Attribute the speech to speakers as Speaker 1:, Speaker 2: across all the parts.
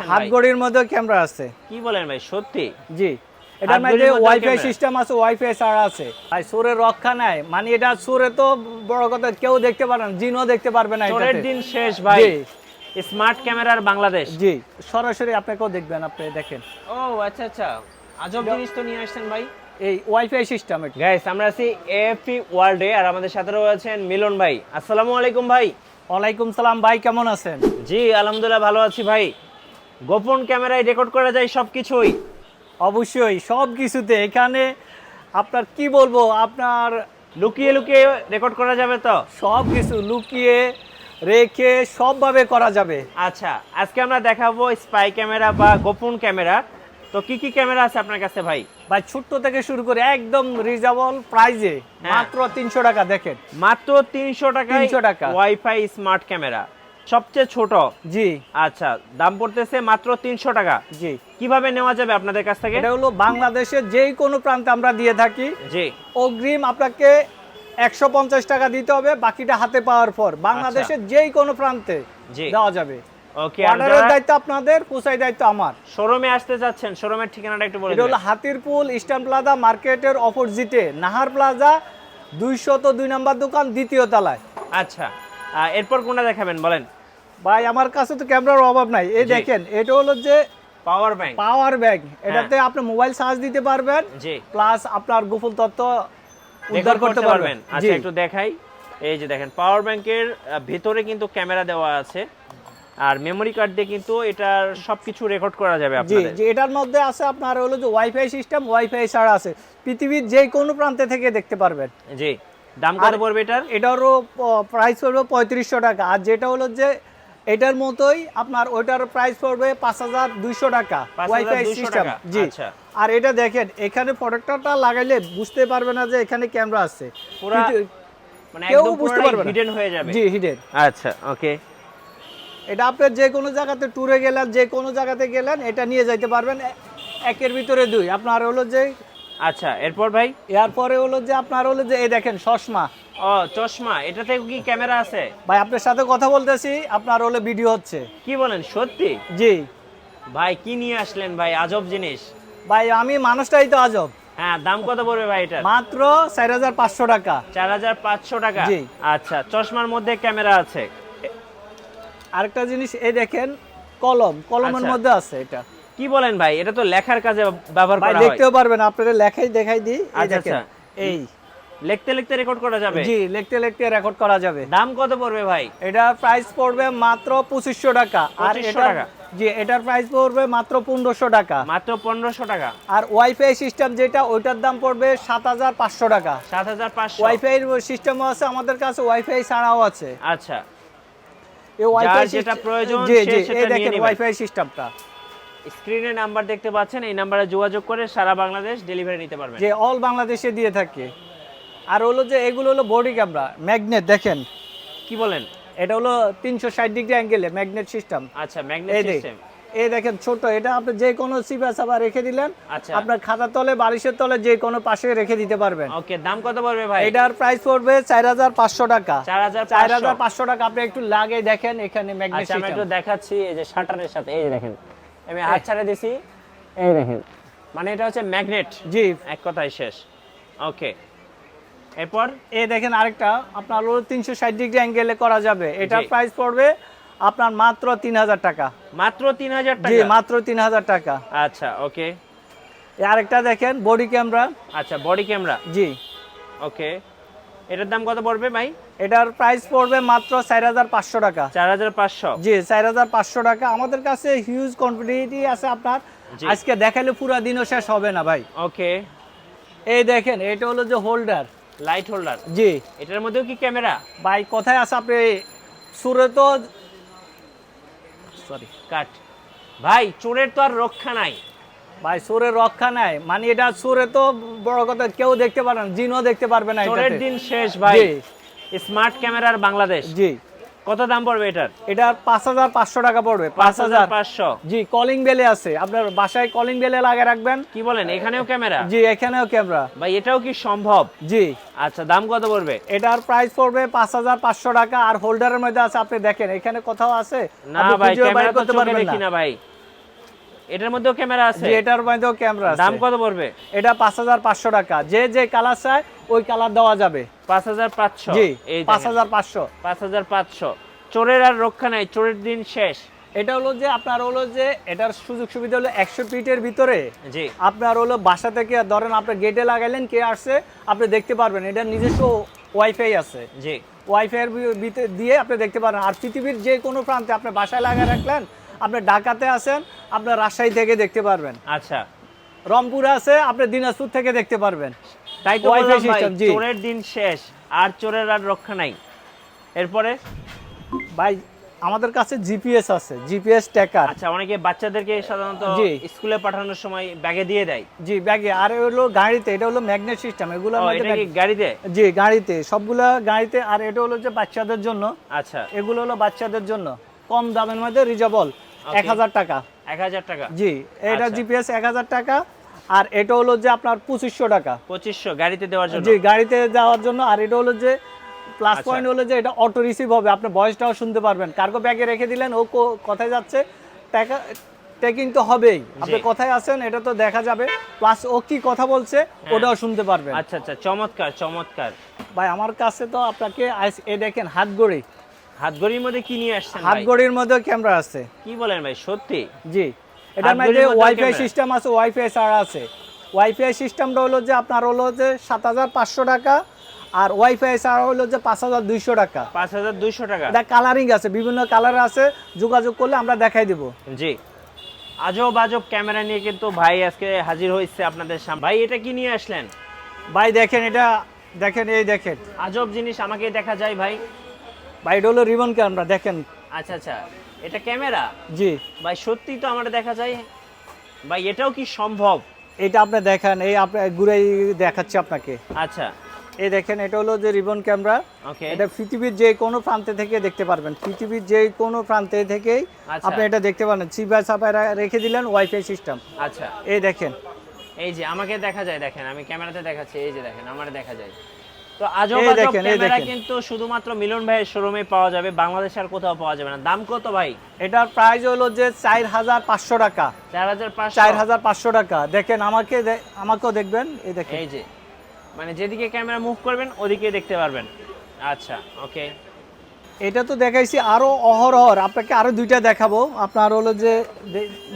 Speaker 1: আসছেন
Speaker 2: হাত ঘড়ির মধ্যে ক্যামেরা আছে।
Speaker 1: কি বলেন ভাই সত্যি?
Speaker 2: জি। এটার মধ্যে ওয়াইফাই সিস্টেম আছে ওয়াইফাই ছাড়া আছে। ভাই সুরের রক্ষা নাই। মানে এটা সুরে তো বড় কথা কেউ দেখতে পারে না জিনও দেখতে পারবে না এটাতে।
Speaker 1: দিন শেষ ভাই। স্মার্ট ক্যামেরার বাংলাদেশ।
Speaker 2: জি। সরাসরি আপনাকেও দেখবেন আপনি দেখেন।
Speaker 1: ও আচ্ছা আচ্ছা। আজব জিনিস তো নিয়ে আসছেন ভাই।
Speaker 2: এই ওয়াইফাই সিস্টেম এটা
Speaker 1: গাইস আমরা আছি এএফপি ওয়ার্ল্ডে আর আমাদের সাথে রয়েছেন মিলন ভাই। আসসালামু আলাইকুম ভাই।
Speaker 2: ওয়ালাইকুম সালাম ভাই কেমন আছেন?
Speaker 1: জি আলহামদুলিল্লাহ ভালো আছি ভাই। গোপন ক্যামেরায় রেকর্ড করা যায় সব কিছুই
Speaker 2: অবশ্যই সব কিছুতে এখানে আপনার কি বলব আপনার
Speaker 1: লুকিয়ে লুকিয়ে রেকর্ড করা যাবে তো?
Speaker 2: সব কিছু লুকিয়ে রেখে সবভাবে করা যাবে।
Speaker 1: আচ্ছা আজকে আমরা দেখাবো স্পাই ক্যামেরা বা গোপন ক্যামেরা। তো কি কি ক্যামেরা আছে আপনার কাছে ভাই?
Speaker 2: ভাই ছোট্ট থেকে শুরু করে একদম রিজনেবল প্রাইজে
Speaker 1: হ্যাঁ।
Speaker 2: মাত্র তিনশো টাকা দেখেন।
Speaker 1: মাত্র তিনশো টাকা
Speaker 2: 300 টাকা।
Speaker 1: Wifi smart camera. সবচেয়ে ছোট?
Speaker 2: জি।
Speaker 1: আচ্ছা দাম পড়তেছে মাত্র তিনশো টাকা।
Speaker 2: জি।
Speaker 1: কীভাবে নেওয়া যাবে আপনাদের কাছ থেকে?
Speaker 2: এটা হলো বাংলাদেশের যেই কোনো প্রান্তে আমরা দিয়ে থাকি।
Speaker 1: জি।
Speaker 2: অগ্রিম আপনাকে একশো পঞ্চাশ টাকা দিতে হবে বাকিটা হাতে পাওয়ার পর। বাংলাদেশের যেই কোনো প্রান্তে
Speaker 1: আচ্ছা। জি।
Speaker 2: দেওয়া যাবে।
Speaker 1: ওকে
Speaker 2: অর্ডারের দায়িত্ব আপনাদের পুষাই দায়িত্ব আমার।
Speaker 1: শোরুমে আসতে শোরুমের ঠিকানাটা একটু বলে
Speaker 2: এটা হলো হাতিরপুল ইস্টার্ন প্লাজা মার্কেটের অপোজিটে। নাহার প্লাজা দুইশত দুই নম্বর দোকান দ্বিতীয় তলায়।
Speaker 1: আচ্ছা এরপর কোনটা দেখাবেন বলেন?
Speaker 2: ভাই আমার কাছে তো ক্যামেরার অভাব নাই। এই দেখেন এটা হলো যে
Speaker 1: পাওয়ার ব্যাংক
Speaker 2: পাওয়ার ব্যাংক এটাতে আপনি মোবাইল চার্জ দিতে পারবেন
Speaker 1: জি।
Speaker 2: প্লাস আপনার গোপন তথ্য উদ্ধার করতে পারবেন।
Speaker 1: আচ্ছা একটু দেখাই। এই যে দেখেন পাওয়ার ব্যাংকের ভিতরে কিন্তু ক্যামেরা দেওয়া আছে। আর মেমরি কার্ড দিয়ে কিন্তু এটার সবকিছু রেকর্ড করা যাবে আপনাদের।
Speaker 2: জি এটার মধ্যে আছে আপনার হলো যে ওয়াইফাই সিস্টেম ওয়াইফাই ছাড়া আছে। পৃথিবীর যে কোনো প্রান্তে থেকে দেখতে পারবেন।
Speaker 1: জি। দাম কত পড়বে এটার?
Speaker 2: এটারও প্রাইস পড়বে পঁয়ত্রিশশো টাকা। আর যেটা হলো যে এটার মতোই আপনার ওইটার প্রাইস পড়বে পাঁচ হাজার দুইশো টাকা ওয়াইফাই সিস্টেম জি।
Speaker 1: আচ্ছা।
Speaker 2: আর এটা দেখেন এখানে প্রোডাক্টটা লাগাইলে বুঝতে পারবে না যে এখানে ক্যামেরা আছে।
Speaker 1: মানে
Speaker 2: কেউ বুঝতে পারবে
Speaker 1: হিডেন হয়ে যাবে।
Speaker 2: জি হিডেন
Speaker 1: আচ্ছা ওকে
Speaker 2: এটা আপনি যে কোনো জায়গাতে ট্যুরে গেলেন যে কোনো জায়গাতে গেলেন এটা নিয়ে যাইতে পারবেন। একের ভিতরে দুই। আপনার হলো যে
Speaker 1: আচ্ছা এরপর ভাই?
Speaker 2: এরপরে হলো যে আপনার হলো যে এই দেখেন চশমা।
Speaker 1: ও চশমা। এটাতে কি ক্যামেরা আছে?
Speaker 2: ভাই আপনার সাথে কথা বলতেছি আপনার হলো ভিডিও হচ্ছে।
Speaker 1: কি বলেন সত্যি?
Speaker 2: জি।
Speaker 1: ভাই কি নিয়ে আসলেন ভাই? আজব জিনিস।
Speaker 2: ভাই আমি মানুষটাই তো আজব।
Speaker 1: হ্যাঁ দাম কত পড়বে ভাই এটা
Speaker 2: মাত্র চার হাজার পাঁচশো টাকা।
Speaker 1: চার হাজার পাঁচশো টাকা?
Speaker 2: জি।
Speaker 1: আচ্ছা চশমার মধ্যে ক্যামেরা আছে।
Speaker 2: আরেকটা জিনিস এই দেখেন কলম। কলমের
Speaker 1: আচ্ছা।
Speaker 2: মধ্যে আছে এটা।
Speaker 1: কি বলেন ভাই? এটা তো লেখার কাজে ব্যবহার
Speaker 2: ভাই
Speaker 1: করা হয়।
Speaker 2: দেখতেও পারবেন আপনারা লেখাই দেখাই দিই। এই
Speaker 1: আচ্ছা,
Speaker 2: দেখেন
Speaker 1: আচ্ছা।
Speaker 2: এই।
Speaker 1: লিখতে লিখতে রেকর্ড করা যাবে?
Speaker 2: জি লিখতে লিখতে রেকর্ড করা যাবে।
Speaker 1: দাম কত পড়বে ভাই?
Speaker 2: এটার প্রাইস পড়বে মাত্র পঁচিশশো টাকা। আর
Speaker 1: 2500 টাকা।
Speaker 2: জি এটার প্রাইস পড়বে মাত্র পনেরোশো টাকা।
Speaker 1: মাত্র পনেরোশো টাকা।
Speaker 2: আর ওয়াইফাই সিস্টেম যেটা ওইটার দাম পড়বে সাত হাজার পাঁচশো টাকা।
Speaker 1: সাত হাজার পাঁচশো।
Speaker 2: ওয়াইফাই সিস্টেমও আছে আমাদের কাছে ওয়াইফাই ছাড়াও আছে।
Speaker 1: আচ্ছা।
Speaker 2: এই ওয়াইফাই
Speaker 1: যেটা প্রয়োজন
Speaker 2: জি
Speaker 1: সে
Speaker 2: জি
Speaker 1: সেটা
Speaker 2: এই দেখেন ওয়াইফাই সিস্টেমটা
Speaker 1: স্ক্রিনে নাম্বার দেখতে পাচ্ছেন এই নাম্বারে যোগাযোগ করে সারা বাংলাদেশ ডেলিভারি নিতে পারবেন।
Speaker 2: যে অল বাংলাদেশে দিয়ে থাকে। আর হলো যে এগুলো হলো বডি ক্যামেরা ম্যাগনেট দেখেন।
Speaker 1: কি বলেন?
Speaker 2: এটা হলো তিনশো ষাট ডিগ্রি অ্যাঙ্গেলে ম্যাগনেট সিস্টেম
Speaker 1: আচ্ছা ম্যাগনেট সিস্টেম
Speaker 2: এই দেখেন ছোট এটা আপনি যে কোনো সিপা সাপা রেখে দিলেন
Speaker 1: আচ্ছা।
Speaker 2: আপনার খাতার তলে বালিশের তলে যে কোনো পাশে রেখে দিতে পারবেন।
Speaker 1: ওকে দাম কত পড়বে ভাই?
Speaker 2: এটার প্রাইস পড়বে চার হাজার পাঁচশো টাকা।
Speaker 1: চার হাজার
Speaker 2: চার হাজার পাঁচশো টাকা আপনি একটু লাগে দেখেন এখানে ম্যাগনেট
Speaker 1: আচ্ছা আমি একটু দেখাচ্ছি এই যে শাটারের সাথে এই যে দেখেন। আমি হাত ছাড়া দিছি এই দেখেন। মানে এটা হচ্ছে ম্যাগনেট
Speaker 2: জি।
Speaker 1: এক কথায় শেষ। ওকে। এরপর
Speaker 2: এ দেখেন আরেকটা আপনার হলো তিনশো ষাট ডিগ্রি অ্যাঙ্গেলে করা যাবে। এটার প্রাইস পড়বে আপনার মাত্র তিন হাজার টাকা।
Speaker 1: মাত্র তিন হাজার টাকা?
Speaker 2: মাত্র তিন হাজার টাকা।
Speaker 1: আচ্ছা ওকে।
Speaker 2: আরেকটা দেখেন বডি ক্যামেরা
Speaker 1: আচ্ছা বডি ক্যামেরা
Speaker 2: জি।
Speaker 1: ওকে। এটার দাম কত পড়বে ভাই?
Speaker 2: এটার প্রাইস পড়বে মাত্র চার হাজার পাঁচশো টাকা।
Speaker 1: চার হাজার পাঁচশো?
Speaker 2: জি চার হাজার পাঁচশো টাকা। আমাদের কাছে হিউজ কোয়ান্টিটি আছে আপনার। আজকে দেখালে পুরো দিনও শেষ হবে না ভাই।
Speaker 1: ওকে।
Speaker 2: এই দেখেন এটা হলো যে হোল্ডার
Speaker 1: লাইট হোল্ডার
Speaker 2: জি।
Speaker 1: এটার মধ্যেও কি ক্যামেরা
Speaker 2: ভাই কোথায় আছে আপনি সুরে তো সরি
Speaker 1: কাট ভাই চোরের তো আর রক্ষা নাই।
Speaker 2: ভাই সুরের রক্ষা নাই। মানে এটা সুরে তো বড় কথা কেউ দেখতে পারেন না জিনও দেখতে পারবে না
Speaker 1: চোরের দিন শেষ ভাই। স্মার্ট ক্যামেরার বাংলাদেশ।
Speaker 2: জি।
Speaker 1: কত দাম পড়বে এটার?
Speaker 2: এটার পাঁচ হাজার পাঁচশো টাকা পড়বে
Speaker 1: পাঁচ হাজার। পাঁচশো।
Speaker 2: জি কলিং বেলে আছে। আপনার বাসায় কলিং বেলে লাগিয়ে রাখবেন।
Speaker 1: কি বলেন এখানেও ক্যামেরা?
Speaker 2: জি এখানেও ক্যামেরা।
Speaker 1: ভাই এটাও কি সম্ভব?
Speaker 2: জি।
Speaker 1: আচ্ছা দাম কত পড়বে?
Speaker 2: এটার প্রাইস পড়বে পাঁচ হাজার পাঁচশো টাকা। আর হোল্ডারের মধ্যে আছে আপনি দেখেন এখানে কোথাও আছে।
Speaker 1: না ভাই ক্যামেরা তো দেখি
Speaker 2: না
Speaker 1: ভাই। এটার মধ্যেও ক্যামেরা আছে?
Speaker 2: এটার মধ্যেও ক্যামেরা আছে।
Speaker 1: দাম কত পড়বে?
Speaker 2: এটা পাঁচ হাজার পাঁচশো টাকা। যে যে কালার চায় ওই কালার দেওয়া যাবে।
Speaker 1: পাঁচ হাজার পাঁচশো?
Speaker 2: জি
Speaker 1: এই
Speaker 2: পাঁচ হাজার পাঁচশো।
Speaker 1: পাঁচ হাজার পাঁচশো। চোরের আর রক্ষা নাই চোরের দিন শেষ।
Speaker 2: এটা হলো যে আপনার হলো যে এটার সুযোগ সুবিধা হলো একশো ফিটের ভিতরে।
Speaker 1: জি।
Speaker 2: আপনার হলো বাসা থেকে ধরেন আপনি গেটে লাগাইলেন কে আসছে আপনি দেখতে পারবেন এটা নিজস্ব ওয়াইফাই আছে।
Speaker 1: জি।
Speaker 2: ওয়াইফাই এর ভিতরে দিয়ে আপনি দেখতে পারেন। আর পৃথিবীর যে কোনো প্রান্তে আপনি বাসায় লাগিয়ে রাখলেন আপনি ঢাকাতে আছেন আপনার রাজশাহী থেকে দেখতে পারবেন।
Speaker 1: আচ্ছা।
Speaker 2: রংপুরে আছে আপনি দিনাজপুর থেকে দেখতে পারবেন।
Speaker 1: তাই তো
Speaker 2: জি।
Speaker 1: চোরের দিন শেষ আর চোরের আর রক্ষা নাই। এরপরে?
Speaker 2: ভাই আমাদের কাছে জিপিএস আছে জিপিএস ট্যাকার।
Speaker 1: আচ্ছা অনেকে বাচ্চাদেরকে সাধারণত স্কুলে পাঠানোর সময় ব্যাগে দিয়ে দেয়।
Speaker 2: জি ব্যাগে। আর হলো গাড়িতে এটা হলো ম্যাগনেট সিস্টেম এগুলো
Speaker 1: গাড়িতে?
Speaker 2: জি গাড়িতে। সবগুলা গাড়িতে আর এটা হলো যে বাচ্চাদের জন্য।
Speaker 1: আচ্ছা।
Speaker 2: এগুলো হলো বাচ্চাদের জন্য। কম দামের মধ্যে
Speaker 1: Okay.
Speaker 2: এক হাজার টাকা।
Speaker 1: এক হাজার টাকা।
Speaker 2: জি এটা
Speaker 1: আচ্ছা।
Speaker 2: জিপিএস টাকা আর এটা হলো যে আপনার পঁচিশশো টাকা।
Speaker 1: পঁচিশশো গাড়িতে দেওয়ার জন্য?
Speaker 2: জি গাড়িতে যাওয়ার জন্য আর এটা হলো যে প্লাস
Speaker 1: আচ্ছা।
Speaker 2: পয়েন্ট হলো যে এটা অটো রিসিভ হবে। আপনি ভয়েসটাও শুনতে পারবেন। কার্গো ব্যাগে রেখে দিলেন ও কোথায় যাচ্ছে টাকা ট্যাকিং তো হবেই। আপনি কোথায় আছেন এটা তো দেখা যাবে। প্লাস ও কি কথা বলছে ওটাও শুনতে পারবেন।
Speaker 1: আচ্ছা আচ্ছা চমৎকার চমৎকার।
Speaker 2: ভাই আমার কাছে তো আপনাকে এ দেখেন হাত গড়ি।
Speaker 1: হাত ঘড়ির মধ্যে কি নিয়ে আসছেন
Speaker 2: হাত
Speaker 1: ভাই?
Speaker 2: গড়ির মধ্যে ক্যামেরা আছে।
Speaker 1: কি বলেন ভাই সত্যি?
Speaker 2: জি। এটার মধ্যে ওয়াইফাই সিস্টেম আছে ওয়াইফাই ছাড়া আছে। ওয়াইফাই সিস্টেমটা হলো যে আপনার হলো যে সাত হাজার পাঁচশো টাকা আর ওয়াইফাই ছাড়া হলো যে পাঁচ হাজার দুইশো টাকা।
Speaker 1: পাঁচ হাজার দুইশো টাকা।
Speaker 2: এটা কালারিং আছে বিভিন্ন কালার আছে যোগাযোগ করলে আমরা দেখাই দেবো।
Speaker 1: জি। আজব আজব ক্যামেরা নিয়ে কিন্তু ভাই আজকে হাজির হয়েছে আপনাদের সামনে। ভাই এটা কি নিয়ে আসলেন?
Speaker 2: ভাই দেখেন এটা দেখেন এই দেখেন।
Speaker 1: আজব জিনিস আমাকে দেখা যায় ভাই।
Speaker 2: ভাই এটা হলো রিবন ক্যামেরা দেখেন।
Speaker 1: আচ্ছা আচ্ছা। এটা ক্যামেরা?
Speaker 2: জি।
Speaker 1: ভাই সত্যি তো আমার দেখা যায়। ভাই এটাও কি সম্ভব?
Speaker 2: এটা আপনি দেখেন এই আপনার ঘুরেই দেখাচ্ছি আপনাকে।
Speaker 1: আচ্ছা।
Speaker 2: এই দেখেন এটা হলো যে রিবন ক্যামেরা এটা পৃথিবীর যে কোনো প্রান্তে থেকে দেখতে পারবেন। পৃথিবীর যে কোনো প্রান্তে থেকেই
Speaker 1: আচ্ছা।
Speaker 2: আপনি এটা দেখতে পারেন চিপা চাপায় রেখে দিলেন ওয়াইফাই সিস্টেম
Speaker 1: আচ্ছা।
Speaker 2: এই দেখেন।
Speaker 1: এই যে আমাকে দেখা যায় দেখেন আমি ক্যামেরাতে দেখাচ্ছি এই যে দেখেন আমার দেখা যায়। তো আজব ক্যামেরা কিন্তু শুধুমাত্র মিলন ভাইয়ের শোরুমে পাওয়া যাবে বাংলাদেশে আর কোথাও পাওয়া যাবে না। দাম কত ভাই?
Speaker 2: এটার প্রাইস হলো যে চার হাজার পাঁচশো টাকা।
Speaker 1: চার হাজার পাঁচশো।
Speaker 2: টাকা। দেখেন আমাকে আমাকেও দেখবেন। এই দেখেন।
Speaker 1: এই যে মানে যেদিকে ক্যামেরা মুভ করবেন ওদিকে দেখতে পারবেন। আচ্ছা ওকে
Speaker 2: এটা তো দেখাইছি আরও অহরহর। আপনাকে আরও দুইটা দেখাবো। আপনার হলো যে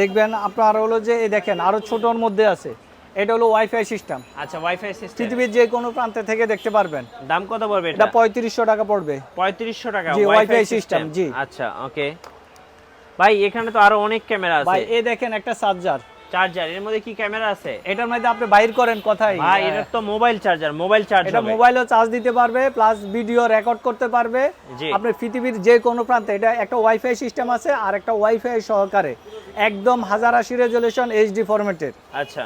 Speaker 2: দেখবেন আপনার হলো যে এই দেখেন আরও ছোটর মধ্যে আছে। এটা হলো ওয়াইফাই সিস্টেম
Speaker 1: আচ্ছা ওয়াইফাই সিস্টেম
Speaker 2: পৃথিবীর যে কোনো প্রান্তে থেকে দেখতে পারবেন।
Speaker 1: দাম কত পড়বে
Speaker 2: এটা?
Speaker 1: এটা
Speaker 2: পঁয়ত্রিশশো টাকা পড়বে।
Speaker 1: পঁয়ত্রিশশো টাকা
Speaker 2: জি,
Speaker 1: ওয়াইফাই সিস্টেম
Speaker 2: জি।
Speaker 1: আচ্ছা ওকে ভাই এখানে তো আরও অনেক ক্যামেরা আছে।
Speaker 2: ভাই এই দেখেন একটা চার্জার
Speaker 1: চার্জার এর মধ্যে কি ক্যামেরা আছে?
Speaker 2: এটার মধ্যে আপনি বাইর করেন কথাই।
Speaker 1: ভাই এটা তো মোবাইল চার্জার মোবাইল চার্জ
Speaker 2: এটা মোবাইলও চার্জ দিতে পারবে প্লাস ভিডিও রেকর্ড করতে পারবে। আপনি পৃথিবীর যে কোনো প্রান্তে এটা একটা ওয়াইফাই সিস্টেম আছে আর একটা ওয়াইফাই সহকারে। একদম হাজার আশি রেজলিউশন এইচডি ফরম্যাটের
Speaker 1: আচ্ছা।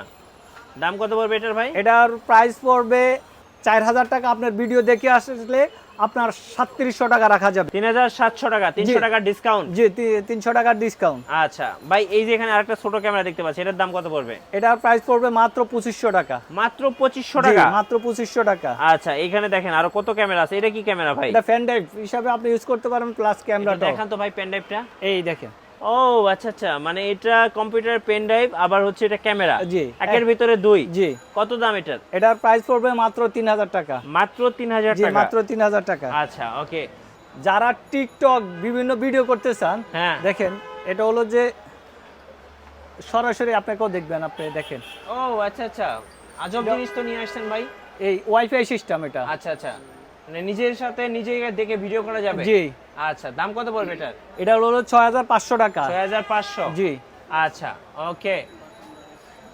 Speaker 1: দাম কত পড়বে এটার ভাই?
Speaker 2: এটার প্রাইস পড়বে চার হাজার টাকা। আপনার ভিডিও দেখে আসলে আপনার সাতত্রিশশো টাকা রাখা যাবে।
Speaker 1: তিন হাজার সাতশো টাকা তিনশো
Speaker 2: জি।
Speaker 1: টাকা ডিসকাউন্ট
Speaker 2: জি তিনশো টাকার ডিসকাউন্ট
Speaker 1: আচ্ছা ভাই এই যে এখানে আরেকটা ছোট ক্যামেরা দেখতে পাচ্ছি এটার দাম কত পড়বে?
Speaker 2: এটার প্রাইস পড়বে মাত্র পঁচিশশো টাকা।
Speaker 1: মাত্র পঁচিশশো টাকা?
Speaker 2: মাত্র পঁচিশশো টাকা।
Speaker 1: আচ্ছা এখানে দেখেন আরও কত ক্যামেরা আছে এটা কি ক্যামেরা ভাই?
Speaker 2: এটা ফ্যান ড্রাইভ হিসাবে আপনি ইউজ করতে পারেন প্লাস ক্যামেরা
Speaker 1: দেখান তো ভাই পেন ড্রাইভটা
Speaker 2: এই দেখেন।
Speaker 1: ও আচ্ছা আচ্ছা। মানে এটা কম্পিউটার পেন ড্রাইভ আবার হচ্ছে এটা ক্যামেরা
Speaker 2: জি।
Speaker 1: একের ভিতরে দুই।
Speaker 2: জি।
Speaker 1: কত দাম এটার?
Speaker 2: এটার প্রাইস পড়বে মাত্র তিন হাজার টাকা।
Speaker 1: মাত্র তিন হাজার টাকা?
Speaker 2: মাত্র তিন হাজার টাকা।
Speaker 1: আচ্ছা ওকে।
Speaker 2: যারা টিকটক বিভিন্ন ভিডিও করতে চান
Speaker 1: হ্যাঁ।
Speaker 2: দেখেন এটা হলো যে সরাসরি আপনাকেও দেখবেন আপনি দেখেন।
Speaker 1: ও আচ্ছা আচ্ছা। আজব জিনিস তো নিয়ে আসছেন ভাই।
Speaker 2: এই ওয়াইফাই সিস্টেম এটা।
Speaker 1: আচ্ছা আচ্ছা। মানে নিজের সাথে নিজে দেখে ভিডিও করা যাবে?
Speaker 2: জি।
Speaker 1: আচ্ছা দাম কত পড়বে এটার?
Speaker 2: এটা হলো ছয় হাজার পাঁচশো টাকা।
Speaker 1: ছয় হাজার পাঁচশো?
Speaker 2: জি।
Speaker 1: আচ্ছা ওকে।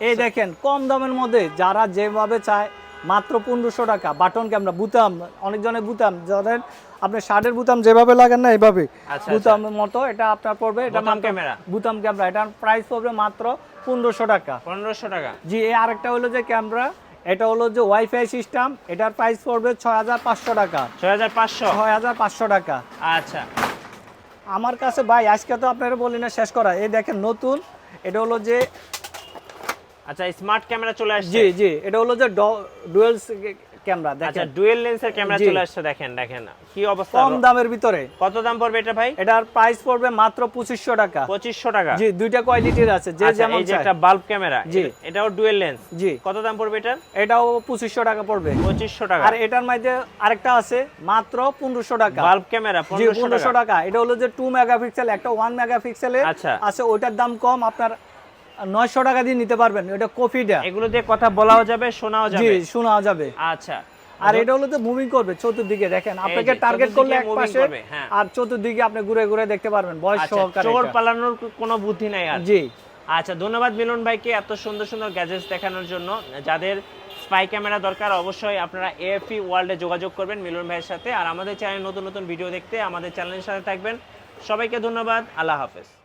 Speaker 2: এই দেখেন কম দামের মধ্যে যারা যেভাবে চায় মাত্র পনেরোশো টাকা। বাটন ক্যামেরা বুতাম? অনেকজনের বুতাম। যাদের আপনি শার্টের বুতাম যেভাবে লাগান না এইভাবে।
Speaker 1: আচ্ছা,
Speaker 2: বুতামের মতো এটা আপনার পড়বে এটা
Speaker 1: বোতাম
Speaker 2: মাত্র
Speaker 1: ক্যামেরা।
Speaker 2: বুতাম ক্যামেরা এটার প্রাইস পড়বে মাত্র পনেরোশো টাকা।
Speaker 1: পনেরোশো টাকা।
Speaker 2: জি এই আরেকটা হলো যে ক্যামেরা এটা হলো যে ওয়াইফাই সিস্টেম এটার প্রাইস পড়বে ছয় হাজার পাঁচশো টাকা।
Speaker 1: ছয় হাজার পাঁচশো?
Speaker 2: ছয় হাজার পাঁচশো টাকা।
Speaker 1: আচ্ছা।
Speaker 2: আমার কাছে ভাই আজকে তো আপনারা বলি না শেষ করা। এই দেখেন নতুন এটা হলো যে
Speaker 1: আচ্ছা স্মার্ট ক্যামেরা চলে আসছে।
Speaker 2: জি জি এটা হলো যে ডুয়েল ক্যামেরা দেখেন
Speaker 1: আচ্ছা
Speaker 2: দেখেন।
Speaker 1: ডুয়েল লেন্সের ক্যামেরা চলে আসছে দেখেন দেখেন। কি অবস্থা
Speaker 2: কম দামের ভিতরে।
Speaker 1: কত দাম পড়বে এটা ভাই?
Speaker 2: এটার প্রাইস পড়বে মাত্র পঁচিশশো টাকা।
Speaker 1: পঁচিশশো টাকা।
Speaker 2: জি দুইটা কোয়ালিটির আছে যে
Speaker 1: আচ্ছা,
Speaker 2: যেমন
Speaker 1: এই যে একটা বাল্ব ক্যামেরা
Speaker 2: জি।
Speaker 1: এটাও ডুয়েল লেন্স
Speaker 2: জি।
Speaker 1: কত দাম পড়বে এটার?
Speaker 2: এটাও পঁচিশশো টাকা পড়বে।
Speaker 1: পঁচিশশো টাকা।
Speaker 2: আর এটার মধ্যে আরেকটা আছে মাত্র পনেরোশো টাকা।
Speaker 1: বাল্ব ক্যামেরা
Speaker 2: জি
Speaker 1: পনেরোশো
Speaker 2: পনেরোশো
Speaker 1: টাকা।
Speaker 2: টাকা। এটা হলো যে টু মেগাপিক্সেল একটা ওয়ান মেগাপিক্সেলের
Speaker 1: আচ্ছা।
Speaker 2: আছে ওইটার দাম কম আপনার নয়শো টাকা দিয়ে নিতে পারবেন ওটা কফিটা।
Speaker 1: এগুলো দিয়ে কথা বলাও যাবে শোনাও
Speaker 2: জি
Speaker 1: যাবে।
Speaker 2: শোনা যাবে।
Speaker 1: আচ্ছা।
Speaker 2: আর এটা হলো তো মুভিং করবে চতুর্দিকে দেখেন আপনাকে টার্গেট করলে এক পাশে
Speaker 1: হ্যাঁ।
Speaker 2: আর চতুর্দিকে আপনি ঘুরে ঘুরে দেখতে পারবেন বয়স
Speaker 1: আচ্ছা
Speaker 2: সহকারে
Speaker 1: চোর পালানোর কোনো বুদ্ধি নাই আর।
Speaker 2: জি।
Speaker 1: আচ্ছা ধন্যবাদ মিলন ভাইকে এত সুন্দর সুন্দর গ্যাজেটস দেখানোর জন্য। যাদের স্পাই ক্যামেরা দরকার অবশ্যই আপনারা এএফই ওয়ার্ল্ডে যোগাযোগ করবেন মিলন ভাইয়ের সাথে। আর আমাদের চ্যানেল নতুন নতুন ভিডিও দেখতে আমাদের চ্যানেলের সাথে থাকবেন। সবাইকে ধন্যবাদ আল্লাহ হাফেজ।